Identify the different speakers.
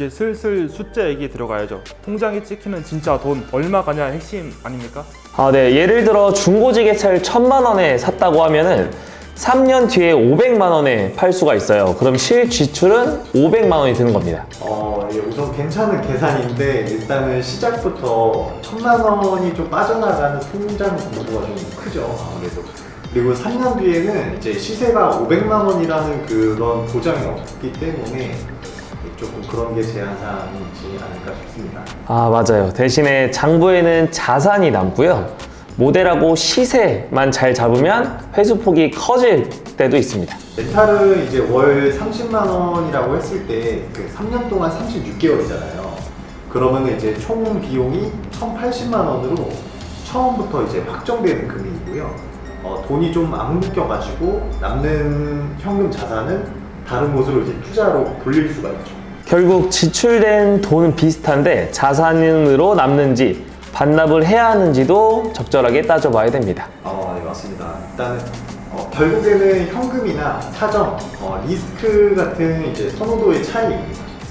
Speaker 1: 이제 슬슬 숫자 얘기 들어가야죠. 통장에 찍히는 진짜 돈 얼마 가냐 핵심 아닙니까?
Speaker 2: 아, 네. 예를 들어 중고지게 차를 천만 원에 샀다고 하면은 3년 뒤에 500만 원에 팔 수가 있어요. 그럼 실 지출은 500만 원이 드는 겁니다.
Speaker 3: 어, 예, 우선 괜찮은 계산인데 일단은 시작부터 천만 원이 좀 빠져나가는 통장 공부가 좀 크죠 아무래도 그리고 3년 뒤에는 이제 시세가 500만 원이라는 그런 보장이 없기 때문에 조금 그런 게 제한사항이지 않을까 싶습니다.
Speaker 2: 아, 맞아요. 대신에 장부에는 자산이 남고요. 모델하고 시세만 잘 잡으면 회수폭이 커질 때도 있습니다.
Speaker 3: 렌탈을 이제 월 30만 원이라고 했을 때 그 3년 동안 36개월이잖아요. 그러면 이제 총 비용이 1,080만 원으로 처음부터 이제 확정되는 금액이고요. 어, 돈이 좀 안 묶여가지고 남는 현금 자산은 다른 곳으로 이제 투자로 돌릴 수가 있죠.
Speaker 2: 결국 지출된 돈은 비슷한데 자산으로 남는지 반납을 해야 하는지도 적절하게 따져봐야 됩니다.
Speaker 3: 어, 네, 맞습니다. 일단은 어, 결국에는 현금이나 사정, 어, 리스크 같은 이제 선호도의 차이입니다.